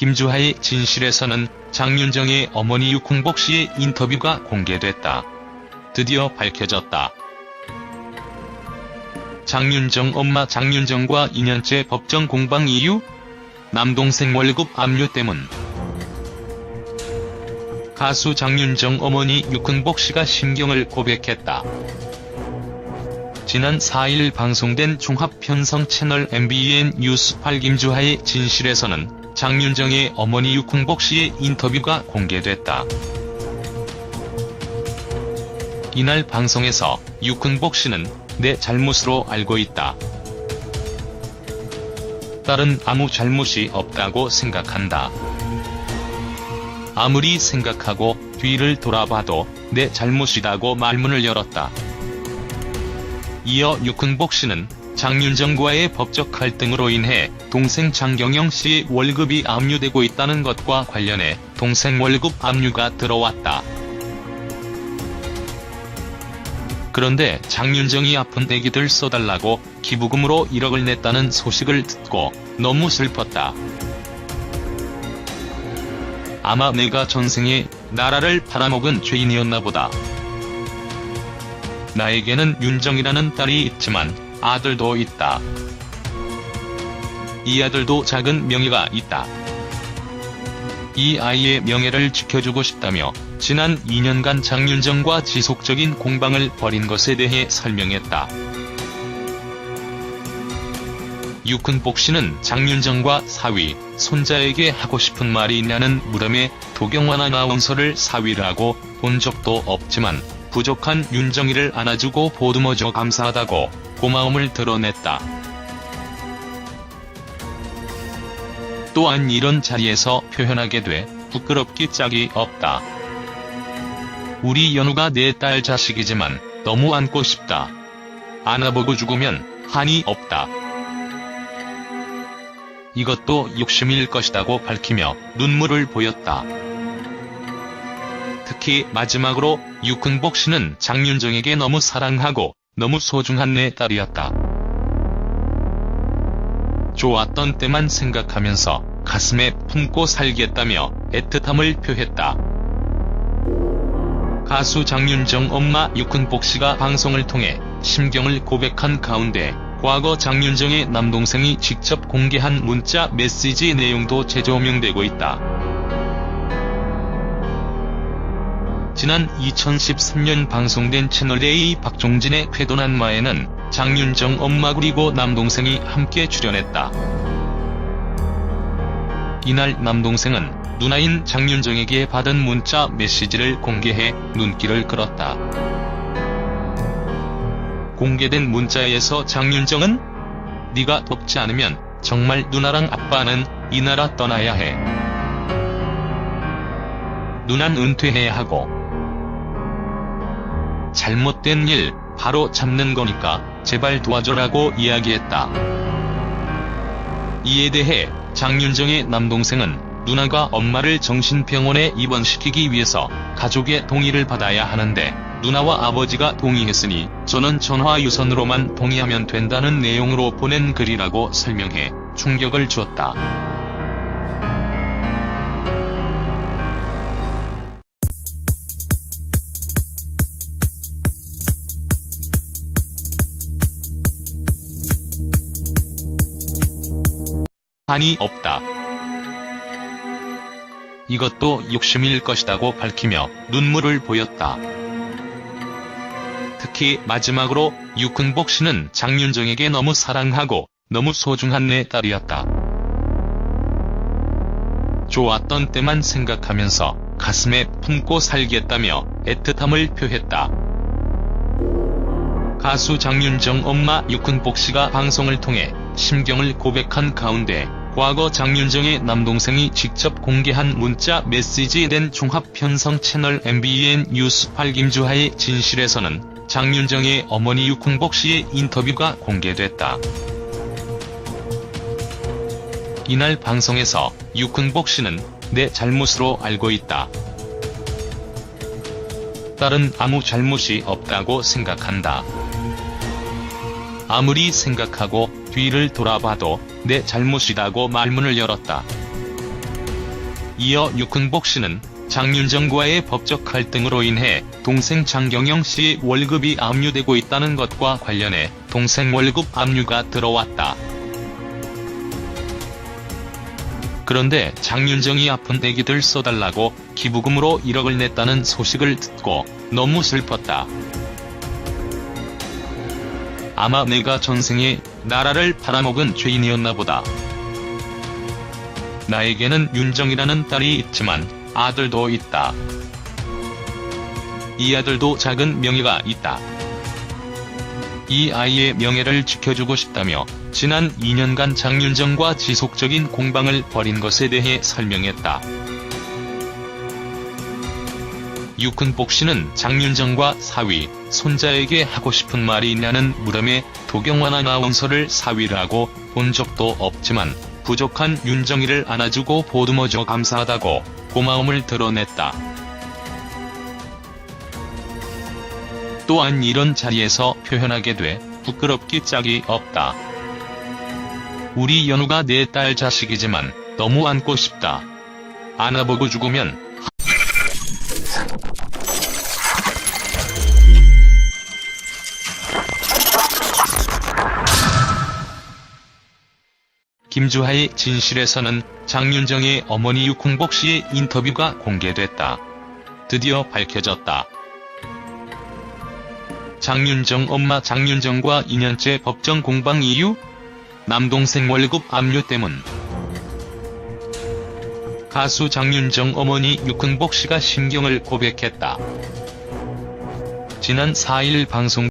김주하의 진실에서는 장윤정의 어머니 육흥복 씨의 인터뷰가 공개됐다. 드디어 밝혀졌다. 장윤정 엄마 장윤정과 2년째 법정 공방 이유? 남동생 월급 압류 때문. 가수 장윤정 어머니 육흥복 씨가 심경을 고백했다. 지난 4일 방송된 종합편성 채널 MBN 뉴스 8 김주하의 진실에서는 장윤정의 어머니 육흥복 씨의 인터뷰가 공개됐다. 이날 방송에서 육흥복 씨는 내 잘못으로 알고 있다. 딸은 아무 잘못이 없다고 생각한다. 아무리 생각하고 뒤를 돌아봐도 내 잘못이다고 말문을 열었다. 이어 육흥복 씨는 장윤정과의 법적 갈등으로 인해 동생 장경영 씨의 월급이 압류되고 있다는 것과 관련해 동생 월급 압류가 들어왔다. 그런데 장윤정이 아픈 애기들 써달라고 기부금으로 1억을 냈다는 소식을 듣고 너무 슬펐다. 아마 내가 전생에 나라를 팔아먹은 죄인이었나 보다. 나에게는 윤정이라는 딸이 있지만 아들도 있다. 이 아들도 작은 명예가 있다. 이 아이의 명예를 지켜주고 싶다며 지난 2년간 장윤정과 지속적인 공방을 벌인 것에 대해 설명했다. 육흥복 씨는 장윤정과 사위, 손자에게 하고 싶은 말이 있냐는 물음에 도경완 아나운서를 사위라고 본 적도 없지만 부족한 윤정이를 안아주고 보듬어줘 감사하다고 고마움을 드러냈다. 또한 이런 자리에서 표현하게 돼 부끄럽기 짝이 없다. 우리 연우가 내 딸 자식이지만 너무 안고 싶다. 안아보고 죽으면 한이 없다. 이것도 욕심일 것이라고 밝히며 눈물을 보였다. 특히 마지막으로 육흥복 씨는 장윤정에게 너무 사랑하고 너무 소중한 내 딸이었다. 좋았던 때만 생각하면서 가슴에 품고 살겠다며 애틋함을 표했다. 가수 장윤정 엄마 육흥복 씨가 방송을 통해 심경을 고백한 가운데 과거 장윤정의 남동생이 직접 공개한 문자 메시지 내용도 재조명되고 있다. 지난 2013년 방송된 채널A 박종진의 쾌도난 마에는 장윤정 엄마 그리고 남동생이 함께 출연했다. 이날 남동생은 누나인 장윤정에게 받은 문자 메시지를 공개해 눈길을 끌었다. 공개된 문자에서 장윤정은 네가 돕지 않으면 정말 누나랑 아빠는 이 나라 떠나야 해. 누난 은퇴해야 하고 잘못된 일 바로 잡는 거니까 제발 도와줘라고 이야기했다. 이에 대해 장윤정의 남동생은 누나가 엄마를 정신병원에 입원시키기 위해서 가족의 동의를 받아야 하는데 누나와 아버지가 동의했으니 저는 전화 유선으로만 동의하면 된다는 내용으로 보낸 글이라고 설명해 충격을 주었다. 한이 없다. 이것도 욕심일 것이라고 밝히며 눈물을 보였다. 특히 마지막으로 육흥복 씨는 장윤정에게 너무 사랑하고 너무 소중한 내 딸이었다. 좋았던 때만 생각하면서 가슴에 품고 살겠다며 애틋함을 표했다. 가수 장윤정 엄마 육흥복 씨가 방송을 통해 심경을 고백한 가운데 과거 장윤정의 남동생이 직접 공개한 문자 메시지에 된 종합편성 채널 MBN 뉴스 8 김주하의 진실에서는 장윤정의 어머니 육흥복 씨의 인터뷰가 공개됐다. 이날 방송에서 육흥복 씨는 내 잘못으로 알고 있다. 딸은 아무 잘못이 없다고 생각한다. 아무리 생각하고 뒤를 돌아봐도 내 잘못이다고 말문을 열었다. 이어 육흥복 씨는 장윤정과의 법적 갈등으로 인해 동생 장경영 씨의 월급이 압류되고 있다는 것과 관련해 동생 월급 압류가 들어왔다. 그런데 장윤정이 아픈 애기들 써달라고 기부금으로 1억을 냈다는 소식을 듣고 너무 슬펐다. 아마 내가 전생에 나라를 팔아먹은 죄인이었나 보다. 나에게는 윤정이라는 딸이 있지만 아들도 있다. 이 아들도 작은 명예가 있다. 이 아이의 명예를 지켜주고 싶다며 지난 2년간 장윤정과 지속적인 공방을 벌인 것에 대해 설명했다. 유근복 씨는 장윤정과 사위, 손자에게 하고 싶은 말이 있냐는 물음에 도경완 아나운서를 사위라고 본 적도 없지만 부족한 윤정이를 안아주고 보듬어줘 감사하다고 고마움을 드러냈다. 또한 이런 자리에서 표현하게 돼 부끄럽기 짝이 없다. 우리 연우가 내 딸 자식이지만 너무 안고 싶다. 안아보고 죽으면 김주하의 진실에서는 장윤정의 어머니 육흥복 씨의 인터뷰가 공개됐다. 드디어 밝혀졌다. 장윤정 엄마 장윤정과 2년째 법정 공방 이유? 남동생 월급 압류 때문. 가수 장윤정 어머니 육흥복 씨가 심경을 고백했다. 지난 4일 방송